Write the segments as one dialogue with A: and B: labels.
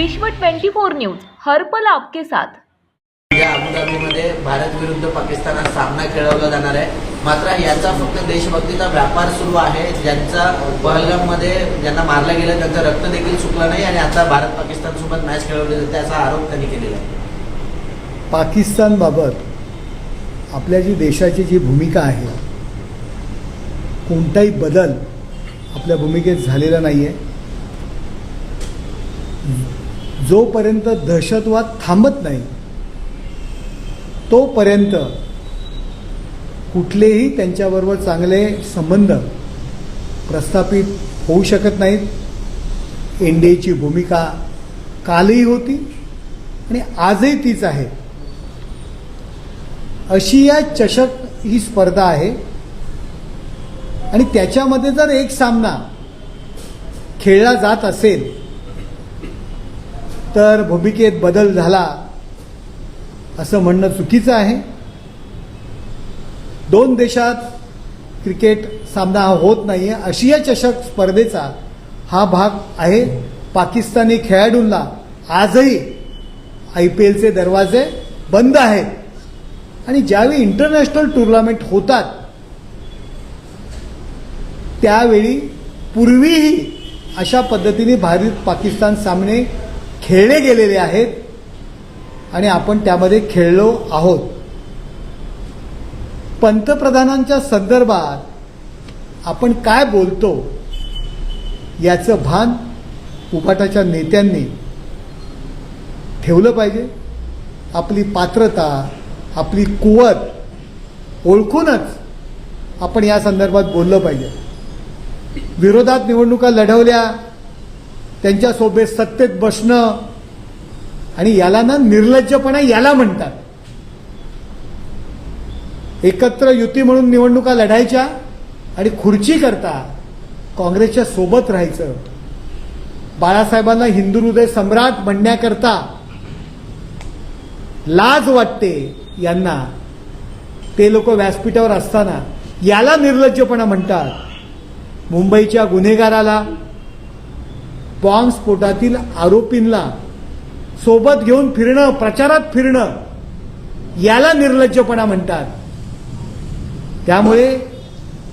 A: विश्व 24 न्यूज हर्पल आपके साथ.
B: या अबुधाबीमध्ये भारत विरुद्ध पाकिस्तानात सामना खेळवला जाणार आहे. मात्र याचा फक्त देशभक्तीचा व्यापार सुरू आहे. ज्यांचा पहलगाममध्ये ज्यांना मारलं गेलं त्यांचं रक्त देखील चुकलं नाही आणि आता भारत पाकिस्तान सोबत मॅच खेळवली जाते असा आरोप त्यांनी केलेला आहे.
C: पाकिस्तानबाबत आपल्या जी देशाची जी भूमिका आहे कोणताही बदल आपल्या भूमिकेत झालेला नाही आहे जोपर्यंत दहशतवाद थांबत नाही तोपर्यंत कुठलेही त्यांच्याबरोबर चांगले संबंध प्रस्थापित होऊ शकत नाहीत. एन डी एची भूमिका कालही होती आणि आजही तीच आहे. आशिया चषक ही स्पर्धा आहे. आणि त्याच्यामध्ये जर एक सामना खेळला जात असेल तर भूमिकेत बदल झाला असं म्हणणं चुकीचं आहे. दोन देशात क्रिकेट सामना हा होत नाही आहे आशिया चषक स्पर्धेचा हा भाग आहे. पाकिस्तानी खेळाडूंना आजही आय पी एलचे दरवाजे बंद आहेत. आणि ज्यावेळी इंटरनॅशनल टुर्नामेंट होतात त्यावेळी पूर्वीही अशा पद्धतीने भारत पाकिस्तान सामने खेळले गेलेले आहेत आणि आपण त्यामध्ये खेळलो आहोत. पंतप्रधानांच्या संदर्भात आपण काय बोलतो याचं भान उपाटाच्या नेत्यांनी ठेवलं पाहिजे. आपली पात्रता आपली कुवत ओळखूनच आपण या संदर्भात बोललं पाहिजे. विरोधात निवडणुका लढवल्या त्यांच्यासोबत सत्तेत बसणं आणि याला ना निर्लज्जपणा याला म्हणतात. एकत्र युती म्हणून निवडणुका लढायच्या आणि खुर्ची करता काँग्रेसच्या सोबत राहायचं. बाळासाहेबांना हिंदू हृदय सम्राट म्हणण्याकरता लाज वाटते यांना. ते लोक व्यासपीठावर असताना याला निर्लज्जपणा म्हणतात. मुंबईच्या गुन्हेगाराला बॉम्बस्फोटातील आरोपींना सोबत घेऊन फिरणं प्रचारात फिरणं याला निर्लज्जपणा म्हणतात. त्यामुळे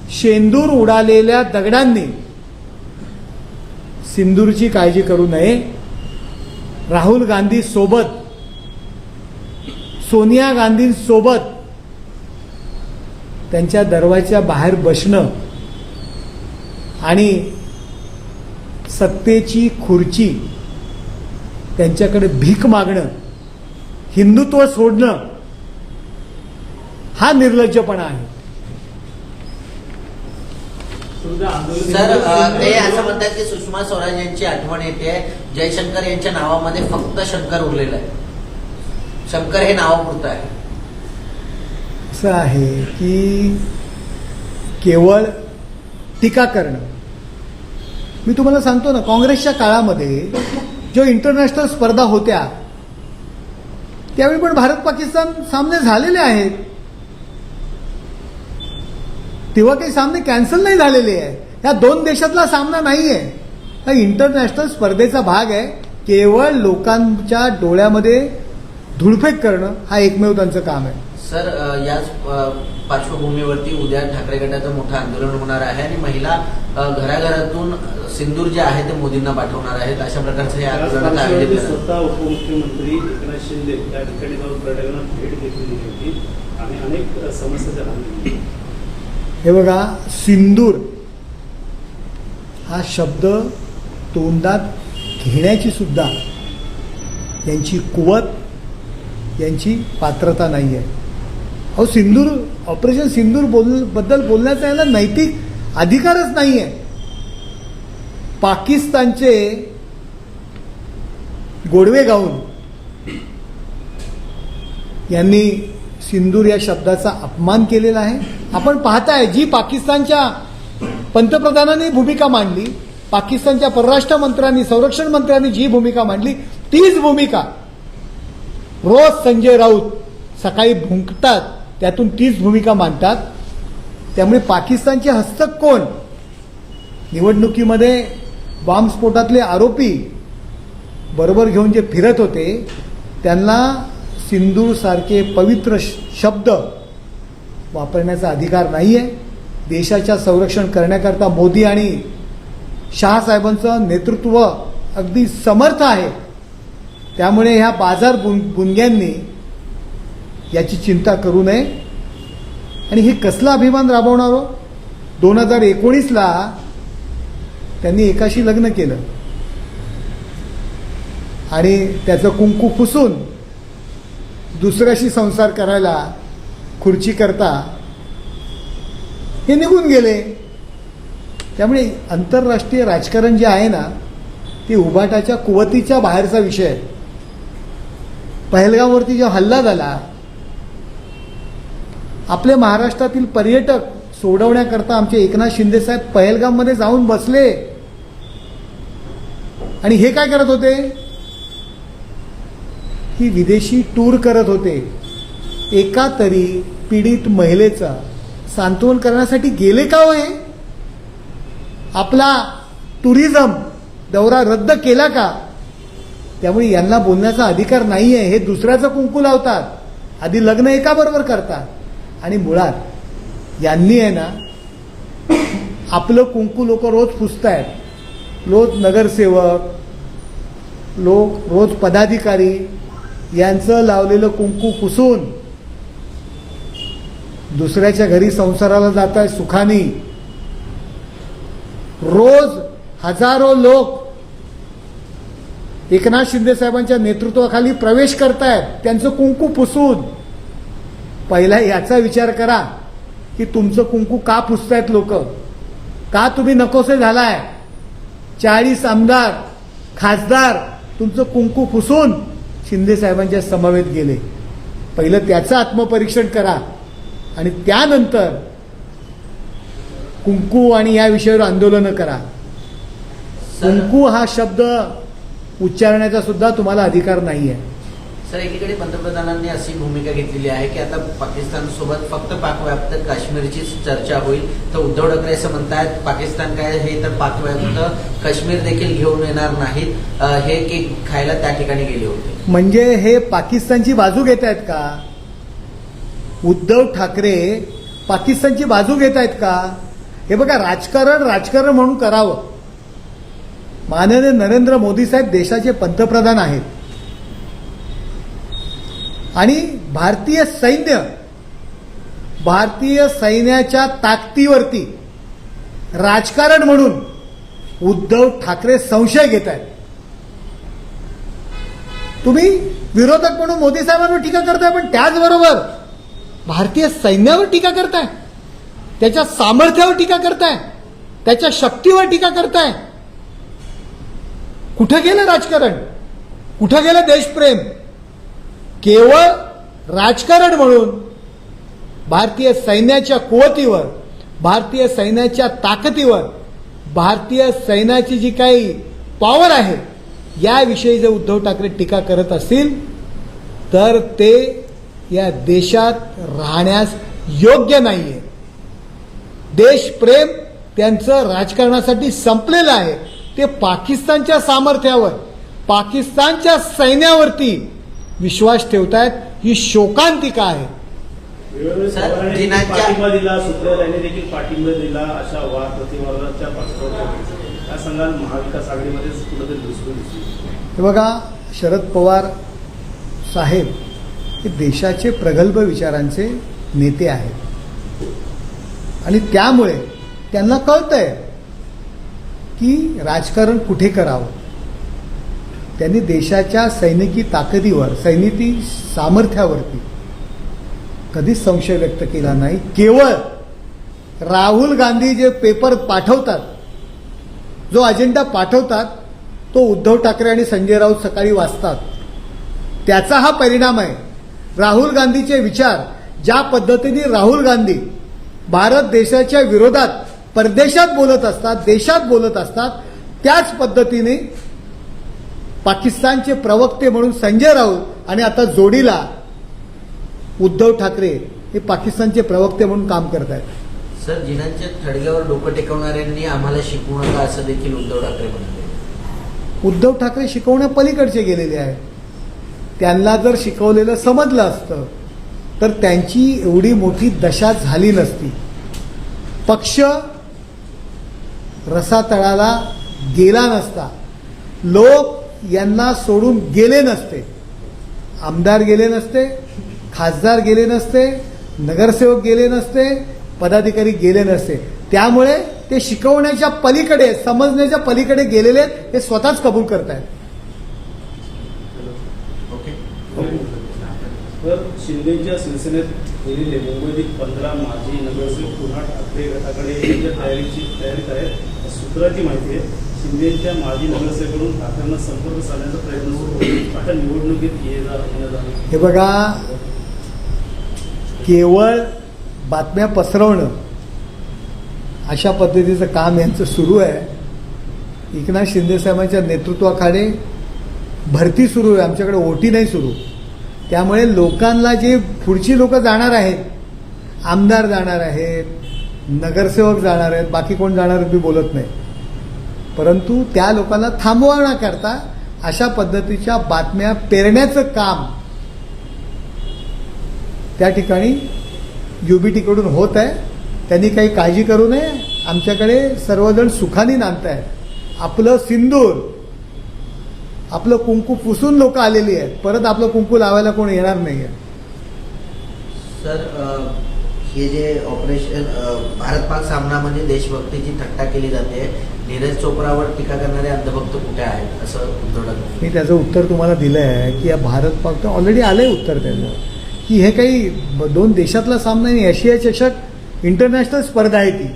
C: शेंदूर उडालेल्या दगडांनी सिंदूरची काळजी करू नये. राहुल गांधी सोबत सोनिया गांधींसोबत त्यांच्या दरवाच्या बाहेर बसणं आणि सत्तेची खुर्ची त्यांच्याकडे भीक मागणं हिंदुत्व सोडणं हा निर्लज्जपणा आहे.
B: सर ते असं म्हणतात की सुषमा स्वराज यांची आठवण येते. जयशंकर यांच्या नावामध्ये फक्त शंकर उरलेलं आहे. शंकर हे नावापुरतं आहे.
C: असं आहे की केवळ टीका करणं मी तुम्हाला सांगतो ना काँग्रेसच्या काळामध्ये जो इंटरनॅशनल स्पर्धा होत्या त्यावेळी पण भारत पाकिस्तान सामने झालेले आहेत. तेव्हा काही सामने कॅन्सल नाही झालेले आहे या दोन देशातला सामना नाही आहे हा इंटरनॅशनल स्पर्धेचा भाग आहे. केवळ लोकांच्या डोळ्यामध्ये धुळफेक करणं हा एकमेव त्यांचं काम आहे.
B: सर याच पार्श्वभूमीवरती उद्या ठाकरे गटाचं मोठं आंदोलन होणार आहे आणि महिला घराघरातून सिंदूर जे आहे ते मोदींना पाठवणार आहेत अशा प्रकारचं हे आंदोलन आयोजित
D: स्वतः उपमुख्यमंत्री एकनाथ शिंदे त्या ठिकाणी जाऊन पर्यटकांना भेट घेतलेली होती आणि अनेक समस्या.
C: हे बघा सिंदूर हा शब्द तोंडात घेण्याची सुद्धा यांची कुवत यांची पात्रता नाही आहे अहो सिंदूर ऑपरेशन सिंदूर बोलबद्दल बोलण्याचा याला नैतिक अधिकारच नाही आहे पाकिस्तानचे गोडवे गाऊन यांनी सिंदूर या शब्दाचा अपमान केलेला आहे. आपण पाहताय जी पाकिस्तानच्या पंतप्रधानांनी भूमिका मांडली पाकिस्तानच्या परराष्ट्र मंत्र्यांनी संरक्षण मंत्र्यांनी जी भूमिका मांडली तीच भूमिका रोज संजय राऊत सकाळी भुंकतात. त्यातून तीच भूमिका मांडतात. त्यामुळे पाकिस्तानचे हस्तक कोण? निवडणुकीमध्ये बॉम्बस्फोटातले आरोपी बरोबर घेऊन जे फिरत होते त्यांना सिंधूरसारखे पवित्र श- शब्द वापरण्याचा अधिकार नाही आहे देशाच्या संरक्षण करण्याकरता मोदी आणि शहासाहेबांचं नेतृत्व अगदी समर्थ आहे. त्यामुळे ह्या बाजार बुन बुनग्यांनी याची चिंता करू नये. आणि हे कसला अभिमान राबवणार? हो दोन हजार एकोणीसला त्यांनी एकाशी लग्न केलं. आणि त्याचं कुंकू पुसून दुसऱ्याशी संसार करायला खुर्ची करता हे निघून गेले. त्यामुळे आंतरराष्ट्रीय राजकारण जे आहे ना ते उभाटाच्या कुवतीच्या बाहेरचा विषय आहे. जेव्हा हल्ला झाला आपले महाराष्ट्रातील पर्यटक सोडवण्याकरता आमचे एकनाथ शिंदे साहेब पहलगाममध्ये जाऊन बसले. आणि हे काय करत होते? ही विदेशी टूर करत होते. एका तरी पीडित महिलेचा सांत्वन करण्यासाठी गेले का हो हे आपला टुरिझम दौरा रद्द केला का? त्यामुळे यांना बोलण्याचा अधिकार नाही आहे हे दुसऱ्याचं कुंकू लावतात. आधी लग्न एका बरोबर करतात. आणि मुळात यांनी आहे ना आपलं कुंकू लोक रोज पुसतायत. रोज नगरसेवक लोक रोज पदाधिकारी यांचं लावलेलं कुंकू पुसून दुसऱ्याच्या घरी संसाराला जात आहे सुखानी. रोज हजारो लोक एकनाथ शिंदे साहेबांच्या नेतृत्वाखाली प्रवेश करतायत. त्यांचं कुंकू पुसून. पहिला याचा विचार करा की तुमचं कुंकू का पुसतायत लोक? का तुम्ही नकोसे झालाय? चाळीस आमदार खासदार तुमचं कुंकू पुसून शिंदे साहेबांच्या समवेत गेले. पहिलं त्याचं आत्मपरीक्षण करा आणि त्यानंतर कुंकू आणि या विषयावर आंदोलनं करा. कुंकू हा शब्द उच्चारण्याचा सुद्धा तुम्हाला अधिकार नाही आहे
B: सर एकीकडे पंतप्रधानांनी अशी भूमिका घेतलेली आहे की आता पाकिस्तान सोबत फक्त पाकव्याप्त काश्मीरचीच चर्चा होईल तर उद्धव ठाकरे असं म्हणतात पाकिस्तान काय हे तर पाकव्याप्त काश्मीर देखील घेऊन येणार नाहीत. हे केक खायला त्या ठिकाणी गेले होते.
C: म्हणजे हे पाकिस्तानची बाजू घेत आहेत का? उद्धव ठाकरे पाकिस्तानची बाजू घेत आहेत का? हे बघा राजकारण राजकारण म्हणून करावं. माननीय नरेंद्र मोदी साहेब देशाचे पंतप्रधान आहेत. आणि भारतीय सैन्य भारतीय सैन्याच्या ताकदीवरती राजकारण म्हणून उद्धव ठाकरे संशय घेत आहेत. तुम्ही विरोधक म्हणून मोदी साहेबांवर टीका करताय पण त्याचबरोबर भारतीय सैन्यावर टीका करताय. त्याच्या सामर्थ्यावर टीका करताय. त्याच्या शक्तीवर टीका करताय. कुठं गेलं राजकारण? कुठं गेलं देशप्रेम? केवळ राजकारण म्हणून भारतीय सैन्याच्या कुवतीवर भारतीय सैन्याच्या ताकदीवर भारतीय सैन्याची जी काही पॉवर आहे याविषयी जर उद्धव ठाकरे टीका करत असतील तर ते या देशात राहण्यास योग्य नाहीये. देशप्रेम त्यांचं राजकारणासाठी संपलेलं आहे. ते पाकिस्तानच्या सामर्थ्यावर पाकिस्तानच्या सैन्यावरती विश्वास ठेवतायत ही शोकांतिका आहे. हे बघा शरद पवार साहेब हे देशाचे प्रगल्भ विचारांचे नेते आहेत. आणि त्यामुळे त्यांना कळतंय की राजकारण कुठे करावं. त्यांनी देशाच्या सैनिकी ताकदीवर सैनिकी सामर्थ्यावरती कधीच संशय व्यक्त केला नाही. केवळ राहुल गांधी जे पेपर पाठवतात जो अजेंडा पाठवतात तो उद्धव ठाकरे आणि संजय राऊत सकाळी वाचतात. त्याचा हा परिणाम आहे. राहुल गांधीचे विचार ज्या पद्धतीने राहुल गांधी भारत देशाच्या विरोधात परदेशात बोलत असतात देशात बोलत असतात त्याच पद्धतीने पाकिस्तानचे प्रवक्ते म्हणून संजय राऊत आणि आता जोडीला उद्धव ठाकरे हे पाकिस्तानचे प्रवक्ते म्हणून काम करत आहेत.
B: सर जिनांच्या थडग्यावर डोकं टेकवणाऱ्यांनी आम्हाला शिकवू नका असं देखील उद्धव ठाकरे म्हणाले
C: उद्धव ठाकरे शिकवण्या पलीकडचे गेलेले आहेत. त्यांना जर शिकवलेलं समजलं असतं तर त्यांची एवढी मोठी दशा झाली नसती. पक्ष रसातळाला गेला नसता. लोक यांना सोडून गेले नसते. आमदार गेले नसते खासदार गेले नसते नगरसेवक गेले नसते पदाधिकारी गेले नसते. त्यामुळे ते शिकवण्याच्या पलीकडे समजण्याच्या पलीकडे गेलेले आहेत, हे स्वतःच कबूल करतायत.
B: ओके.
D: तर शिंदेच्या शिवसेनेत गेलेले मुंबईतील पंधरा माजी नगरसेवक पुन्हा ठाकरे गटाकडे तयारीची तयारीत आहेत? सूत्राची माहिती आहे. शिंदेच्या माजी नगरसेवकडून ठाकरेंना संपर्क साधण्याचा प्रयत्न सुरू आता निवडणुकीत ये
C: हे बघा केवळ बातम्या पसरवणं अशा पद्धतीचं काम यांचं सुरू आहे. एकनाथ शिंदेसाहेबांच्या नेतृत्वाखाली भरती सुरू आहे. आमच्याकडे ओटी नाही सुरू. त्यामुळे लोकांना जे पुढची लोकं जाणार आहेत आमदार जाणार आहेत नगरसेवक जाणार आहेत बाकी कोण जाणार आहेत मी बोलत नाही. परंतु त्या लोकांना थांबवण्याकरता अशा पद्धतीच्या बातम्या पेरण्याचं काम त्या ठिकाणी युबीटीकडून होत आहे. त्यांनी काही काळजी करू नये. आमच्याकडे सर्वजण सुखाने नांदत आहेत आपलं सिंदूर आपलं कुंकू पुसून लोक आलेली आहेत. परत आपलं कुंकू लावायला कोण येणार नाही आहे
B: सर आ... हे जे ऑपरेशन भारत पाक सामनामध्ये म्हणजे देशभक्तीची थट्टा केली जाते. नीरज चोप्रावर टीका करणारे अंधभक्त कुठे आहेत? असं उद्धव
C: मी त्याचं उत्तर तुम्हाला दिलं आहे की या भारत पाक ऑलरेडी आलं आहे उत्तर त्याचं की हे काही दोन देशातला सामना नाही आशिया चषक इंटरनॅशनल स्पर्धा आहे ती.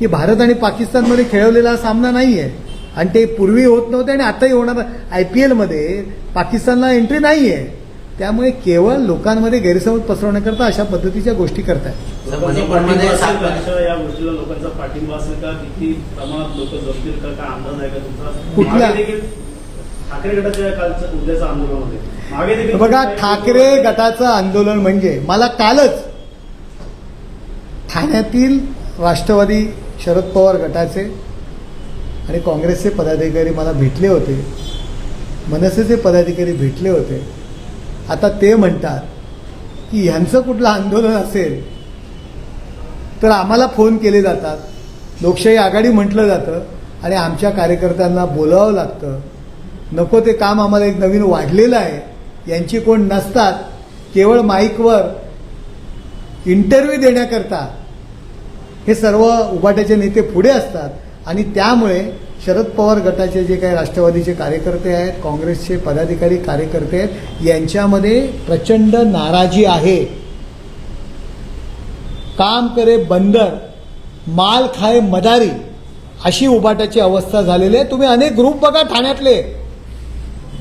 C: की भारत आणि पाकिस्तानमध्ये खेळवलेला सामना नाही आहे आणि ते पूर्वी होत नव्हते आणि आताही होणार आय पी एलमध्ये पाकिस्तानला एंट्री नाही आहे त्यामुळे केवळ लोकांमध्ये गैरसमज पसरवण्याकरता अशा पद्धतीच्या गोष्टी करतायत.
B: सर,
D: लोकांचा
B: मणिपूरमध्ये
D: पाठिंबा असेल
B: सात
D: का? अशा या गोष्टीला लोकांचा पाठिंबा असेल का? किती प्रमाणात लोक जमतील का? काय अंदाज आहे का तुमचा?
C: कुठला?
D: मागे देखील ठाकरे गटाच्या कालच्या उद्याच्या आंदोलनामध्ये मागे देखील
C: बघा ठाकरे गटाचं आंदोलन म्हणजे मला कालच ठाण्यातील राष्ट्रवादी शरद पवार गटाचे आणि काँग्रेसचे पदाधिकारी मला भेटले होते. मनसेचे पदाधिकारी भेटले होते. आता ते म्हणतात की ह्यांचं कुठलं आंदोलन असेल तर आम्हाला फोन केले जातात. लोकशाही आघाडी म्हटलं जातं आणि आमच्या कार्यकर्त्यांना बोलावं लागतं. नको ते काम आम्हाला एक नवीन वाढलेलं आहे. यांची कोण नसतात केवळ माईकवर इंटरव्ह्यू देण्याकरता. हे सर्व उभाट्याचे नेते पुढे असतात आणि त्यामुळे शरद पवार गटाचे जे काही राष्ट्रवादीचे कार्यकर्ते आहेत काँग्रेसचे पदाधिकारी कार्यकर्ते आहेत यांच्यामध्ये प्रचंड नाराजी आहे. काम करे बंदर माल खाय मदारी अशी उबाटाची अवस्था झालेली आहे. तुम्ही अनेक ग्रुप बघा ठाण्यातले.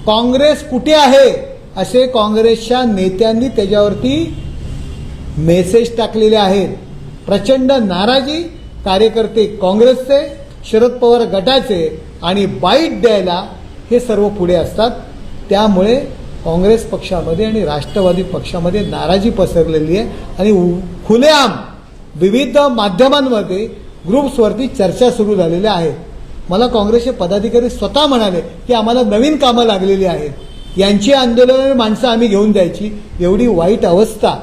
C: काँग्रेस कुठे आहे? असे काँग्रेसच्या नेत्यांनी त्याच्यावरती मेसेज टाकलेले आहेत. प्रचंड नाराजी कार्यकर्ते काँग्रेसचे शरद पवार गटाचे आणि बाईट द्यायला हे सर्व पुढे असतात. त्यामुळे काँग्रेस पक्षामध्ये आणि राष्ट्रवादी पक्षामध्ये नाराजी पसरलेली आहे. आणि खुलेआम विविध माध्यमांमध्ये ग्रुप्सवरती चर्चा सुरू झालेल्या आहेत मला काँग्रेसचे पदाधिकारी स्वतः म्हणाले की आम्हाला नवीन कामं लागलेली आहेत. यांची आंदोलन माणसं आम्ही घेऊन जायची. एवढी वाईट अवस्था.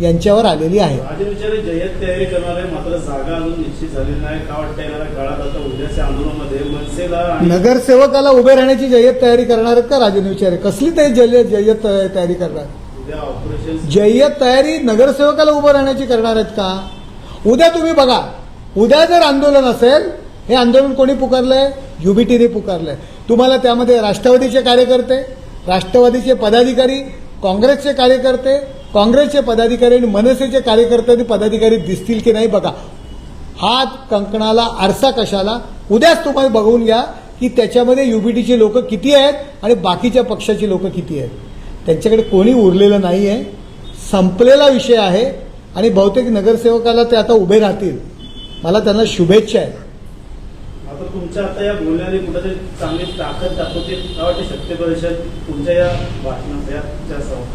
C: यांच्यावर आलेली आहे. नगरसेवकाला उभे राहण्याची जय्यत तयारी करणार आहेत का? राजन विचारे कसली ते जय्यत जय्यत तयारी करणार? जय्यत तयारी नगरसेवकाला उभं राहण्याची करणार आहेत का? उद्या तुम्ही बघा. उद्या जर आंदोलन असेल हे आंदोलन कोणी पुकारलंय? युबीटीने पुकारलंय. तुम्हाला त्यामध्ये राष्ट्रवादीचे कार्यकर्ते राष्ट्रवादीचे पदाधिकारी काँग्रेसचे कार्यकर्ते काँग्रेसचे पदाधिकारी आणि मनसेचे कार्यकर्ते आणि पदाधिकारी दिसतील की नाही बघा. हात कंकणाला आरसा कशाला? उद्याच तुम्हाला बघून घ्या की त्याच्यामध्ये युबीटीची लोक किती आहेत आणि बाकीच्या पक्षाची लोक किती आहेत. त्यांच्याकडे कोणी उरलेलं नाही आहे संपलेला विषय आहे आणि बहुतेक नगरसेवकाला ते आता उभे राहतील. मला त्यांना शुभेच्छा आहेत.
D: मात्र तुमच्या आता या बोलण्याने कुठेतरी चांगली ताकद दाखवते वाटते परिषद तुमच्या या भाषणात या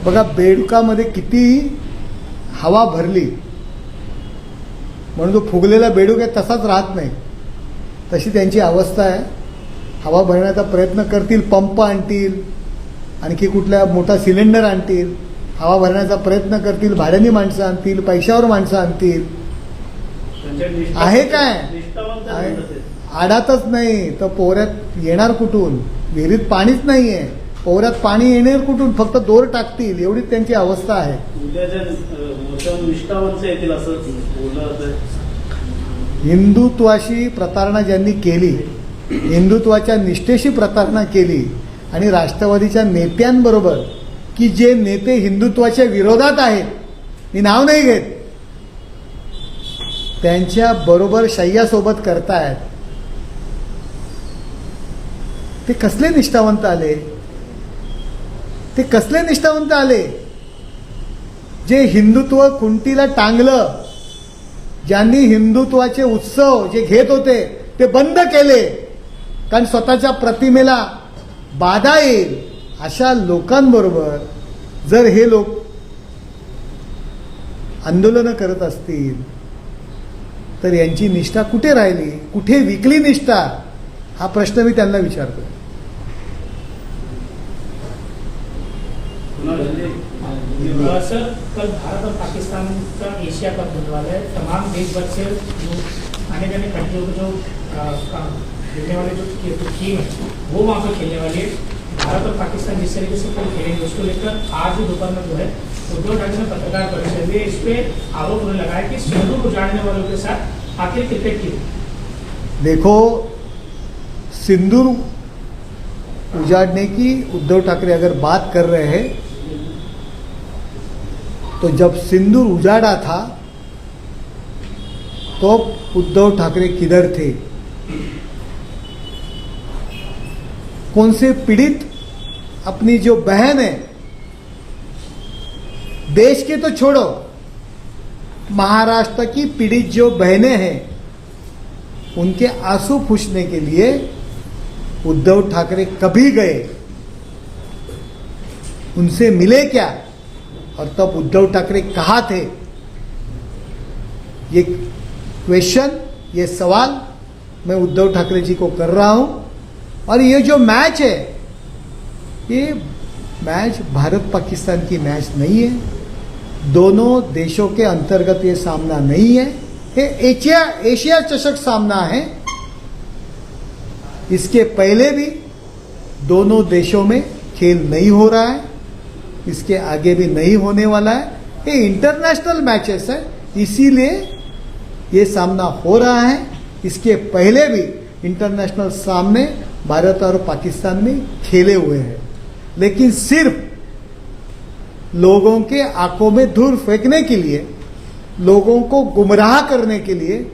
C: बघा बेडुकामध्ये किती हवा भरली म्हणून जो फुगलेला बेडूक आहे तसाच राहत नाही. तशी त्यांची अवस्था आहे. हवा भरण्याचा प्रयत्न करतील पंप आणतील आणखी कुठल्या मोठा सिलेंडर आणतील हवा भरण्याचा प्रयत्न करतील भाड्याने माणसं आणतील पैशावर माणसं आणतील. आहे काय? आहे. आडातच नाही तर पोहऱ्यात येणार कुठून? विहिरीत पाणीच नाहीये. पोहऱ्यात पाणी येणार कुठून? फक्त दोर टाकतील एवढीच त्यांची अवस्था आहे. हिंदुत्वाशी प्रतारणा ज्यांनी केली हिंदुत्वाच्या निष्ठेशी प्रतारणा केली आणि राष्ट्रवादीच्या नेत्यांबरोबर की जे नेते हिंदुत्वाच्या विरोधात आहेत मी नाव नाही घेत. त्यांच्या बरोबर शय्यासोबत करतायत. ते कसले निष्ठावंत आले? ते कसले निष्ठावंत आले? जे हिंदुत्व कुंटीला टांगलं ज्यांनी हिंदुत्वाचे उत्सव जे घेत होते ते बंद केले. कारण स्वतःच्या प्रतिमेला बाधा येईल अशा लोकांबरोबर जर हे लोक आंदोलनं करत असतील तर यांची निष्ठा कुठे राहिली? कुठे विकली निष्ठा? हा प्रश्न मी त्यांना विचारतो
E: सर कल भारत और पाकिस्तान का एशिया कप होने वाला है। तमाम देश भर से जो आने जाने कंट्रियों को जो खेलने वाले जो टीम है, वो वहाँ पर खेलने वाली है। भारत और पाकिस्तान जिस तरीके से कल खेलेंगे, उसको लेकर आज दोपहर में जो है उद्धव ठाकरे ने पत्रकार परिषद में इस पे आरोप उन्होंने लगाया कि सिंधु उजाड़ने वालों के साथ आखिर क्रिकेट की
C: देखो सिंदूर उजाड़ने की उद्धव ठाकरे अगर बात कर रहे हैं तो जब सिंदूर उजाड़ा था तो उद्धव ठाकरे किधर थे? कौन से पीड़ित अपनी जो बहन है? देश के तो छोड़ो, महाराष्ट्र की पीड़ित जो बहनें हैं, उनके आँसू पूछने के लिए उद्धव ठाकरे कभी गए? उनसे मिले क्या? और तब उद्धव ठाकरे कहा थे, ये क्वेश्चन ये सवाल मैं उद्धव ठाकरे जी को कर रहा हूँ। और ये जो मैच है, ये मैच भारत पाकिस्तान की मैच नहीं है। दोनों देशों के अंतर्गत ये सामना नहीं है। ये एशिया एशिया चषक सामना है। इसके पहले भी दोनों देशों में खेल नहीं हो रहा है। इसके आगे भी नहीं होने वाला है। ये इंटरनेशनल मैचेस है, इसीलिए ये सामना हो रहा है। इसके पहले भी इंटरनेशनल सामने भारत और पाकिस्तान में खेले हुए हैं। लेकिन सिर्फ़ लोगों के आँखों में धूल फेंकने के लिए, लोगों को गुमराह करने के लिए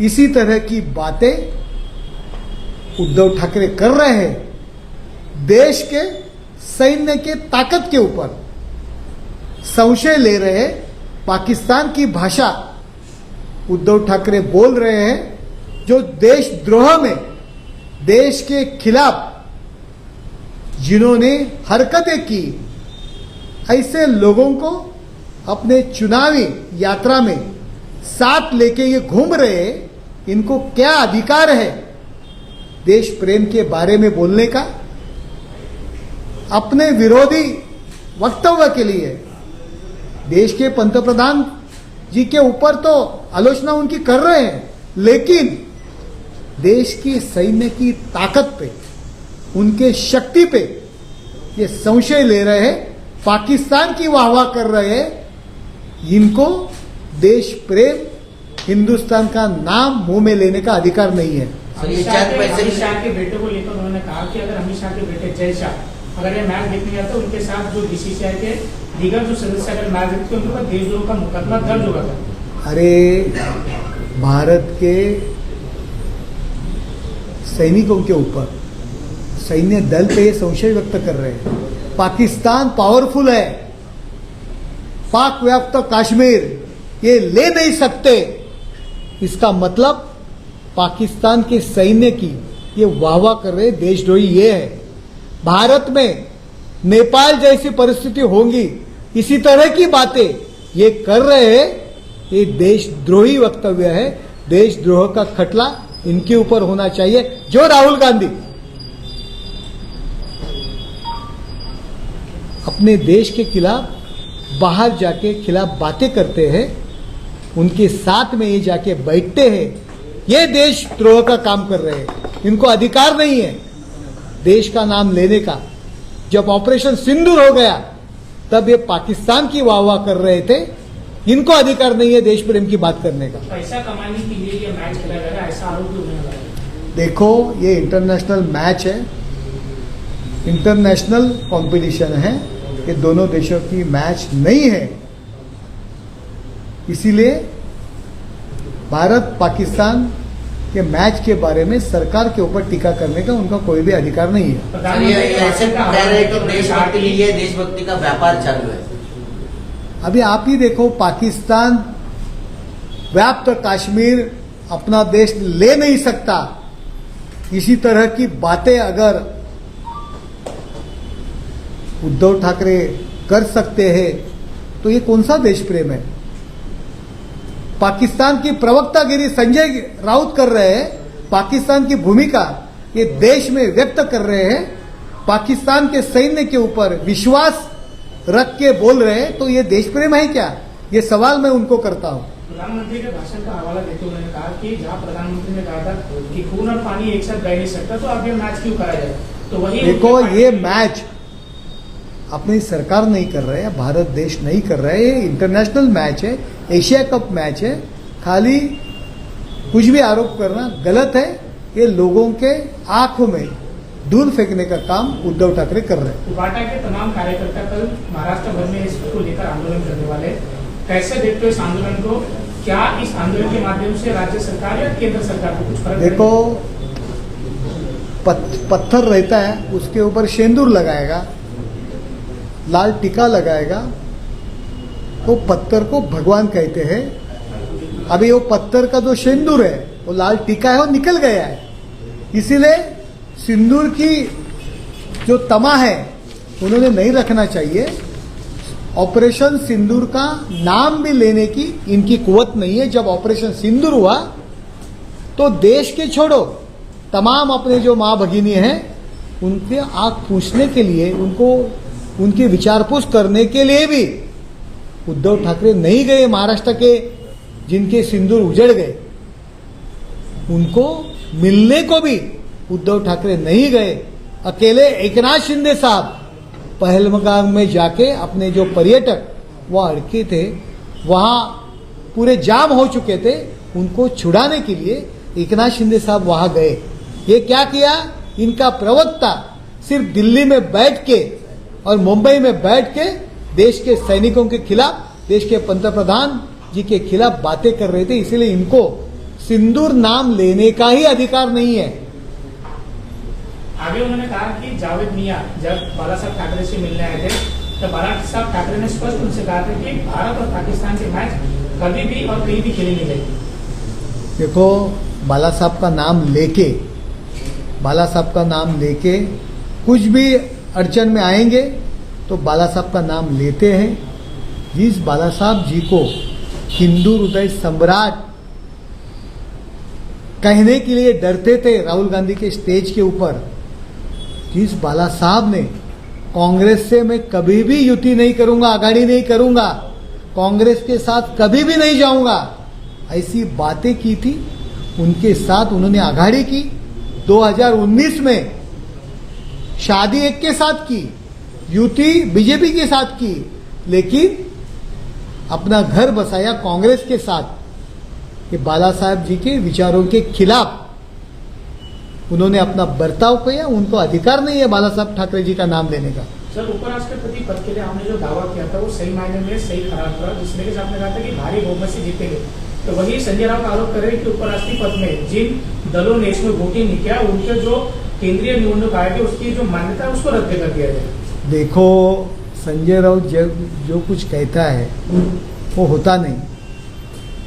C: इसी तरह की बातें उद्धव ठाकरे कर रहे हैं। देश के सैन्य के ताकत के ऊपर संशय ले रहे पाकिस्तान की भाषा उद्धव ठाकरे बोल रहे हैं, जो देशद्रोह में, देश के खिलाफ जिन्होंने हरकतें की, ऐसे लोगों को अपने चुनावी यात्रा में साथ लेके ये घूम रहे इनको क्या अधिकार है देश प्रेम के बारे में बोलने का? अपने विरोधी वक्तव्य के लिए। देश के पंतप्रधान जी के ऊपर तो आलोचना उनकी कर रहे हैं लेकिन देश की सैन्य की ताकत पे उनके शक्ति पे ये संशय ले रहे हैं पाकिस्तान की वाहवाह कर रहे हैं। इनको देश प्रेम हिंदुस्तान का नाम मुँह में लेने का अधिकार नहीं है।
E: अमित शाह के बेटे को लेकर उन्होंने कहा कि अगर अमित शाह के बेटे जय शाह अगर ये मैच देखने जाते उनके साथ जो बीसीसीआई के दीगर जो सदस्य अगर मैच देखते उनके ऊपर देशद्रोह का मुकदमा दर्ज होगा था
C: अरे, भारत के सैनिकों के ऊपर, सैन्य दल पे ये संशय व्यक्त कर रहे हैं। पाकिस्तान पावरफुल है। पाक व्याप्त कश्मीर, ये ले नहीं सकते। इसका मतलब पाकिस्तान के सैन्य की ये वाह वाह कर रहे देशद्रोही ये है। भारत में नेपाल जैसी परिस्थिति होंगी, इसी तरह की बातें ये कर रहे हैं। ये देशद्रोही वक्तव्य है। देशद्रोह का खटला इनके ऊपर होना चाहिए। जो राहुल गांधी अपने देश के खिलाफ, बाहर जाके खिलाफ बातें करते हैं, उनके साथ में ये जाके बैठते हैं। ये देशद्रोह का काम कर रहे हैं। इनको अधिकार नहीं है। देश का नाम लेने का। जब ऑपरेशन सिंदूर हो गया तब ये पाकिस्तान की वाह वाह कर रहे थे। इनको अधिकार नहीं है देश प्रेम की बात करने का।
E: पैसा कमाने के लिए ये मैच खेला जा रहा है ऐसा आरोप
C: देखो ये इंटरनेशनल मैच है। इंटरनेशनल कंपटीशन है। ये दोनों देशों की मैच नहीं है। इसीलिए भारत पाकिस्तान के मैच के बारे में सरकार के ऊपर टीका करने का उनका कोई भी अधिकार नहीं है।
B: सर ये ये ऐसे कह रहे कि देशभक्ति लिए देशभक्ति का व्यापार चालू है।
C: अभी आप ही देखो पाकिस्तान व्याप्त कश्मीर अपना देश ले नहीं सकता। इसी तरह की बातें अगर उद्धव ठाकरे कर सकते हैं तो ये कौन सा देश प्रेम है? पाकिस्तान की प्रवक्तागिरी संजय राउत कर रहे हैं पाकिस्तान की भूमिका ये देश में व्यक्त कर रहे हैं पाकिस्तान के सैन्य के ऊपर विश्वास रख के बोल रहे हैं तो ये देश प्रेम है क्या? ये सवाल मैं उनको करता हूँ।
E: प्रधानमंत्री के भाषण का हवाला देते हुए उन्होंने कहा कि जहाँ प्रधानमंत्री ने कहा था कि खून और पानी एक साथ बह नहीं सकता तो आप ये मैच क्यों कराया जाए? तो वही
C: देखो ये मैच अपनी सरकार नहीं कर रहे है भारत देश नहीं कर रहा है ये इंटरनेशनल मैच है एशिया कप मैच है। खाली कुछ भी आरोप करना गलत है ये लोगों के आँखों में धूल फेंकने का काम उद्धव ठाकरे कर रहे हैं।
E: उबाटा के तमाम कार्यकर्ता कल महाराष्ट्र भर में इसको लेकर आंदोलन करने वाले कैसे देखते हो इस आंदोलन को? क्या इस आंदोलन के माध्यम से राज्य सरकार या केंद्र सरकार को कुछ फ़र्क
C: देखो पत, पत्थर रहता है उसके ऊपर शेंदूर लगाएगा। लाल टीका लगाएगा तो पत्थर को भगवान कहते हैं, अभी वो पत्थर का जो सिंदूर है, वो लाल टीका है, वो निकल गया है। इसीलिए सिंदूर की जो तमा है, उन्होंने नहीं रखना चाहिए। ऑपरेशन सिंदूर का नाम भी लेने की इनकी कुवत नहीं है। जब ऑपरेशन सिंदूर हुआ तो देश के छोड़ो, तमाम अपने जो माँ भगिनी हैं, उनके आँख पूछने के लिए, उनको उनकी विचार पूछ करने के लिए भी उद्धव ठाकरे नहीं गए महाराष्ट्र के, जिनके सिंदूर उजड़ गए। उनको मिलने को भी उद्धव ठाकरे नहीं गए। अकेले एकनाथ शिंदे साहब पहलगाम में जाके अपने जो पर्यटक वहाँ अड़के थे, वहाँ पूरे जाम हो चुके थे, उनको छुड़ाने के लिए एकनाथ शिंदे साहब वहाँ गए। ये क्या किया? इनका प्रवक्ता सिर्फ़ दिल्ली में बैठ के और मुंबई में बैठ के देश के सैनिकों के खिलाफ देश के पंतप्रधान जी के खिलाफ बातें कर रहे थे इसलिए इनको सिंदूर नाम लेने का ही अधिकार नहीं है।
E: आगे उन्होंने कहा कि जावेद मियाँ जब बाला साहब ठाकरे से मिलने आए थे तो बाला साहब ठाकरे ने स्पष्ट उनसे कहा था कि भारत और पाकिस्तान के मैच कभी भी और कहीं भी खेली नहीं। जाएगी
C: देखो बाला साहब का नाम लेके बाला साहब का नाम लेके कुछ भी अड़चन में आएँगे तो बाला साहब का नाम लेते हैं। जिस बाला साहब जी को हिंदू हृदय सम्राट कहने के लिए डरते थे राहुल गांधी के स्टेज के ऊपर, जिस बाला साहब ने कांग्रेस से मैं कभी भी युति नहीं करूँगा आगाड़ी नहीं करूँगा, कांग्रेस के साथ कभी भी नहीं जाऊँगा, ऐसी बातें की थी। उनके साथ उन्होंने आघाड़ी की। 2019 में शादी एक के साथ की, युति बीजेपी के साथ की, लेकिन अपना घर बसाया कांग्रेस के साथ ये बाला साहब जी के विचारों के खिलाफ उन्होंने अपना बर्ताव किया, उनको अधिकार नहीं है बाला साहब ठाकरे जी का नाम लेने का।
E: सर, उपराष्ट्रपति पद के लिए हमने जो दावा किया था, वो सही मायने में सही खराब था, जिसमें कि आपने कहा था कि भारी बहुमत से जीतेंगे तो वही संजय राउत आरोप कर रहे हैं कि उपराष्ट्रपति पद में जिन दलों ने इसमें वोटिंग नहीं किया, उनके जो केंद्रीय निवडणूक आयोग है उसकी जो मान्यता है, उसको रद्द कर दिया जाए।
C: देखो, संजय राउत जब जो कुछ कहता है, वो होता नहीं।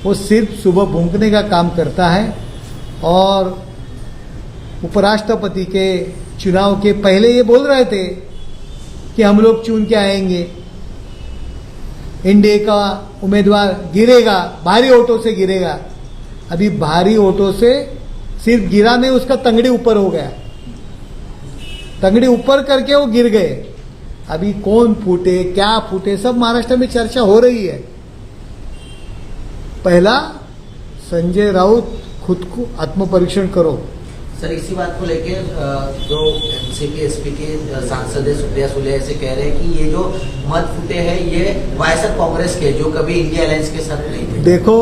C: वो सिर्फ़ सुबह भूखने का काम करता है और उपराष्ट्रपति के चुनाव के पहले ये बोल रहे थे कि हम लोग चुन के आएँगे। एनडीए का उम्मीदवार गिरेगा, भारी वोटों से गिरेगा। अभी भारी वोटों से सिर्फ़ गिरा नहीं, उसका तंगड़ी ऊपर हो गया। तंगड़ी ऊपर करके वो गिर गए। अभी कौन फूटे क्या फूटे सब महाराष्ट्र में चर्चा हो रही है। पहला संजय राउत खुद को आत्मपरीक्षण करो।
B: सर इसी बात को लेके जो एनसीपी एसपी के सांसद है सुप्रिया सुले ऐसे कह रहे हैं कि ये जो मत फूटे हैं ये वायसर कांग्रेस के जो कभी इंडिया अलायंस के साथ नहीं थे।
C: देखो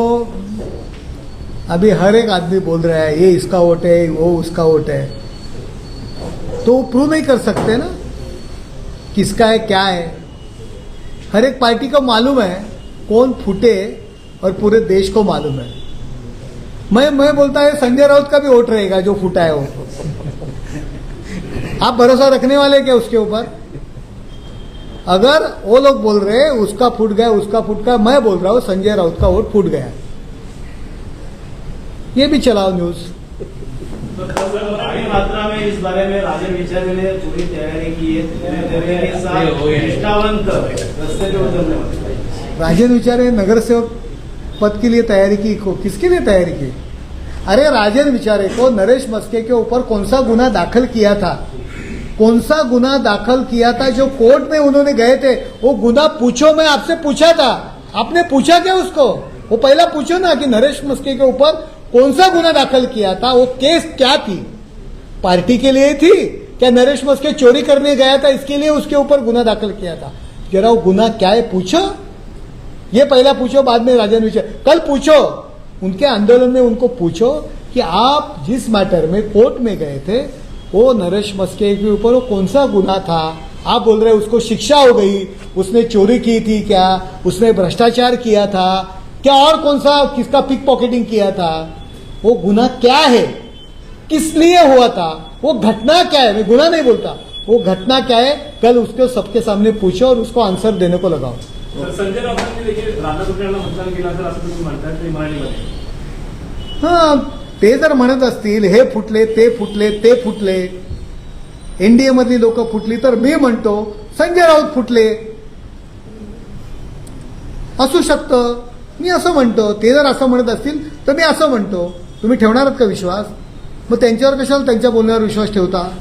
C: अभी हर एक आदमी बोल रहा है ये इसका वोट है वो उसका वोट है। तो वो प्रूव नहीं कर सकते ना किसका है, क्या है। हर एक पार्टी को मालूम है कौन फूटे और पूरे देश को मालूम है। मैं मैं बोलता है संजय राउत का भी वोट रहेगा जो फूटा है वो। आप भरोसा रखने वाले क्या उसके ऊपर? अगर वो लोग बोल रहे हैं, उसका फूट गया, उसका फूट गया, मैं बोल रहा हूँ, संजय राउत का वोट फूट गया। ये भी चलाओ न्यूज़
D: मात्रा में इस बारे में राजन विचारे ने पूरी तैयारी की है। निष्ठावंत
C: राजन विचारे नगर सेवक पद के लिए तैयारी की को किसके लिए तैयारी की? अरे राजन विचारे को नरेश मस्के के ऊपर कौन सा गुना दाखिल किया था? कौन सा गुना दाखिल किया था जो कोर्ट में उन्होंने गए थे? वो गुना पूछो मैं आपसे पूछा था। आपने पूछा क्या उसको? वो पहला पूछो ना कि नरेश मस्के के ऊपर कौन सा गुना दाखिल किया था? वो केस क्या थी? पार्टी के लिए थी। क्या नरेश मस्के चोरी करने गया था, इसके लिए उसके ऊपर गुना दाखिल किया था? जरा वो गुना क्या है, पूछो। ये पहला पूछो, बाद में राजन विचार। कल पूछो। उनके आंदोलन में उनको पूछो कि आप जिस मैटर में कोर्ट में गए थे, वो नरेश मस्के के ऊपर वो कौन सा गुना था? आप बोल रहे उसको शिक्षा हो गई, उसने चोरी की थी क्या? उसने भ्रष्टाचार किया था? क्या और कौन सा किसका पिक पॉकेटिंग किया था? वो गुना क्या है? किस लिए हुआ था? वो घटना क्या है? मैं गुना नहीं बोलता। वो घटना क्या है? कल उसको सबके सामने पूछो और उसको आंसर देने को लगाओ।
F: संजय ते
C: हा जर म्हणत असतील हे फुटले ते फुटले ते फुटले. एनडीए मधली लोक फुटली तर मी म्हणतो संजय राऊत फुटले. असू शकतं. मी असं म्हणतो. ते जर असं म्हणत असतील तर मी असं म्हणतो. तुम्ही ठेवणार आहात का विश्वास? मग त्यांच्यावर कशाला त्यांच्या बोलण्यावर विश्वास ठेवता?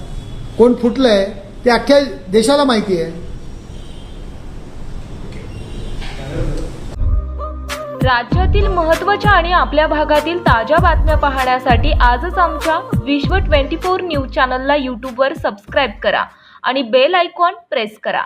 C: कोण फुटलंय? ते अख्ख्या देशाला माहिती आहे.
A: राज्यातील महत्त्वाच्या आणि आपल्या भागातील ताज्या बातम्या पाहण्यासाठी आजच आमच्या विश्व 24 न्यूज चॅनलला यूट्यूबवर सबस्क्राईब करा आणि बेल आयकॉन प्रेस करा.